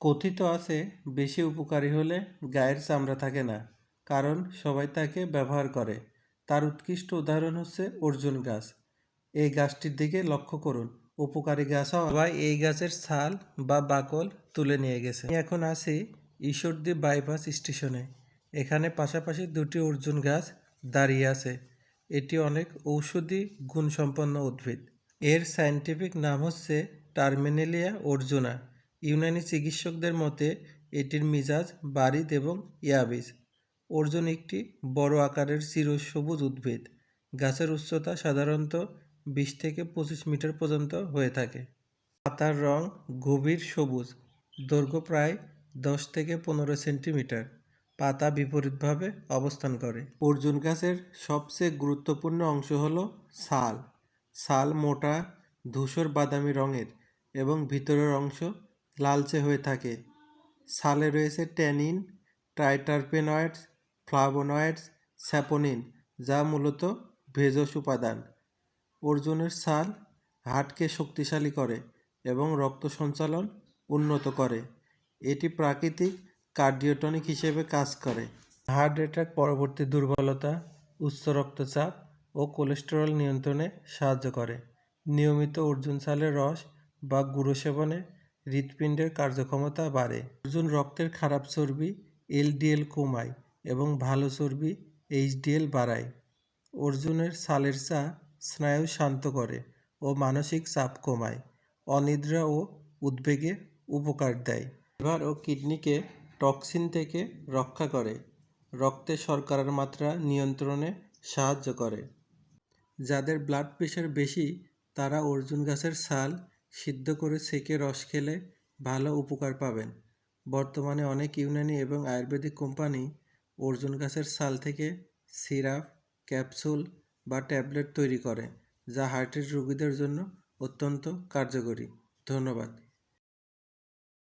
কথিত আছে, বেশি উপকারী হলে গায়ের চামড়া থাকে না, কারণ সবাই তাকে ব্যবহার করে। তার উৎকৃষ্ট উদাহরণ হচ্ছে অর্জুন গাছ। এই গাছটির দিকে লক্ষ্য করুন। উপকারী গাছ সবাই এই গাছের ছাল বা বাকল তুলে নিয়ে গেছে। এখন আছি ঈশ্বরদী বাইপাস স্টেশনে। এখানে পাশাপাশি দুটি অর্জুন গাছ দাঁড়িয়ে আছে। এটি অনেক ঔষধি গুণসম্পন্ন উদ্ভিদ। এর সায়েন্টিফিক নাম হচ্ছে টার্মিনেলিয়া অর্জুনা ইউনানি চিকিৎসকদের মতে, এটির মিজাজ বারিদ এবং ইয়াবিজ অর্জুন একটি বড় আকারের চিরসবুজ উদ্ভিদ। গাছের উচ্চতা সাধারণত বিশ থেকে পঁচিশ মিটার পর্যন্ত হয়ে থাকে। পাতার রং গভীর সবুজ। দৈর্ঘ্য প্রায় দশ থেকে পনেরো সেন্টিমিটার। পাতা বিপরীতভাবে অবস্থান করে। অর্জুন গাছের সবচেয়ে গুরুত্বপূর্ণ অংশ হলো ছাল ছাল মোটা, ধূসর বাদামি রঙের এবং ভিতরের অংশ লালচে হয়ে থাকে। সালে রয়েছে ট্যানিন, ট্রাইটারপেনয়েডস, ফ্লাভোনয়েডস, স্যাপোনিন, যা মূলত ভেষজ উপাদান। অর্জুনের ছাল হার্টকে শক্তিশালী করে এবং রক্ত সঞ্চালন উন্নত করে। এটি প্রাকৃতিক কার্ডিওটনিক হিসেবে কাজ করে। হার্ট অ্যাটাক পরবর্তী দুর্বলতা, উচ্চ রক্তচাপ ও কোলেস্টেরল নিয়ন্ত্রণে সাহায্য করে। নিয়মিত অর্জুন ছালের রস বা গুঁড়ো সেবনে হৃৎপিণ্ডের কার্যক্ষমতা বাড়ে। অর্জুন রক্তের খারাপ চর্বি, এলডিএল কমায় এবং ভালো চর্বি, এইচডিএল বাড়ায়। অর্জুনের ছালের চা স্নায়ু শান্ত করে ও মানসিক চাপ কমায়, অনিদ্রা ও উদ্বেগে উপকার দেয়। লিভার ও কিডনিকে টক্সিন থেকে রক্ষা করে, রক্তে শর্করার মাত্রা নিয়ন্ত্রণে সাহায্য করে। যাদের ব্লাড প্রেশার বেশি, তারা অর্জুন গাছের ছাল সিদ্ধ করে সেকে রস খেলে ভালো উপকার পাবেন। বর্তমানে অনেক ইউনানি এবং আয়ুর্বেদিক কোম্পানি অর্জুন গাছের ছাল থেকে সিরাপ, ক্যাপসুল বা ট্যাবলেট তৈরি করে, যা হার্টের রোগীদের জন্য অত্যন্ত কার্যকরী। ধন্যবাদ।